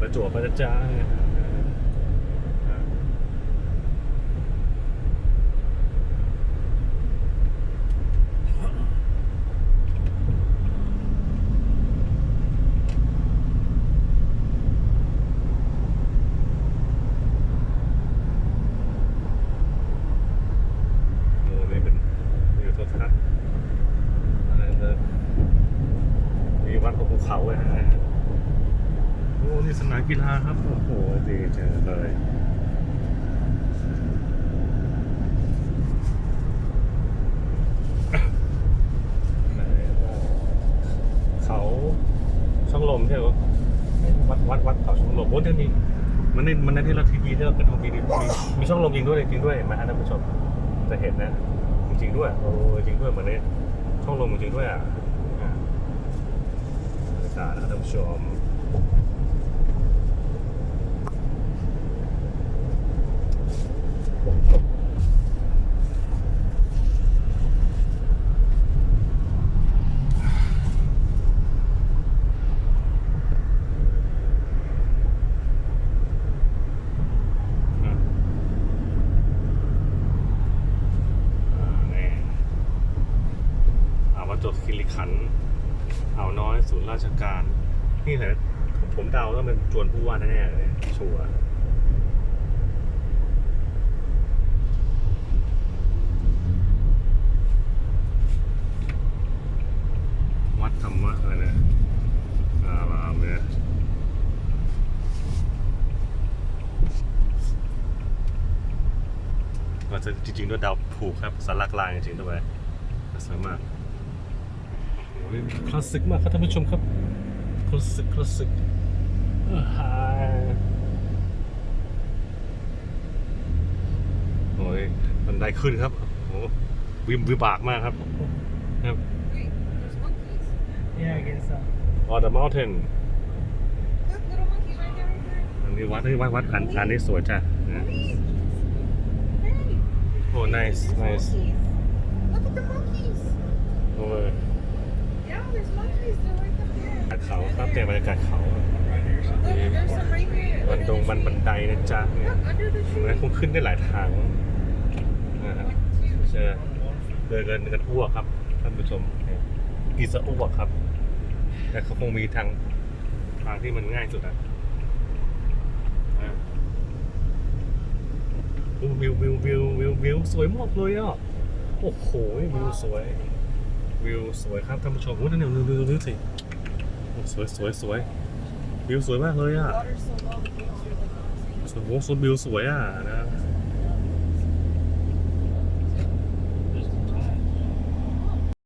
ประจวบประจ้าโอ้นี่เป็นวิวทิวทัศน์อะไรนะมีวัดบนภูเขาเลยฮะ โอ้ นี่สนามกีฬาครับ โอ้โห ดีจังเลยเขาช่องลมใช่ไหมวัดวัดวัดเขาช่องลมโอ้เดี๋ยวนี้มันในมันในที่เราทีวีที่เราเป็นทีวีมีมีช่องลมจริงด้วยจริงด้วยเห็นไหมฮะท่านผู้ชมจะเห็นนะ จริงๆด้วยโอ้จริงด้วยเหมือนในช่องลมจริงด้วยอะอะบรรยากาศนะครับท่านผู้ชม อืมอ่านี่อ่าว ประจวบคีรีขันธ์อ่าวน้อยศูนย์ราชการ นี่แหละผมเดาว่ามันจวนผู้ว่าแน่ๆเลยชัวร์วัดธรรมะอะไรเนี่ยอารามเนี่ยก็จะจริงๆด้วยดาวผูกครับสารักลางจริงๆด้วยสวยมาก โอ้ยคลาสสิกมากครับท่านผู้ชมครับคลาสสิกคลาสสิกอ่าฮะโอ้ยบันไดขึ้นครับโอ้โหวิมวิบากมากครับครับ Wait, there's monkeys. Yeah, I guess so. on the mountain Look, little monkeys right there, right there. อันนี้วัดนี่วัดวัดอันอันนี้สวยจ้ะ Monkeys. Hey, โอ้ nice there's nice monkeys. Look at the monkeys. โอ้ย Yeah, there's monkeys. They're right up there. เขาครับแต่บรรยากาศเขา Look, there's some right here. บันดงบันบันไดนะจ๊ะเนี่ย Look, under the ตรง tree. นั้นคงขึ้นได้หลายทางนะฮะ One, two. เจอเดินกันกันอ้วกครับท่านผู้ชมอีสะอ้วกครับ แต่เขาคงมีทางทางที่มันง่ายสุดอะนะโอ้วิววิววิววิววิวสวยมากเลยอะ โอ้โหวิวสวย วิวสวยครับท่านผู้ชมโอ้ยนั่นเนี่ยดูดูดูดูสิโอ้สวยสวยสวยวิวสวยมากเลยอะ Water's so low, the waves are like on the same สวยโอ้สวยวิวสวยอะนะ There's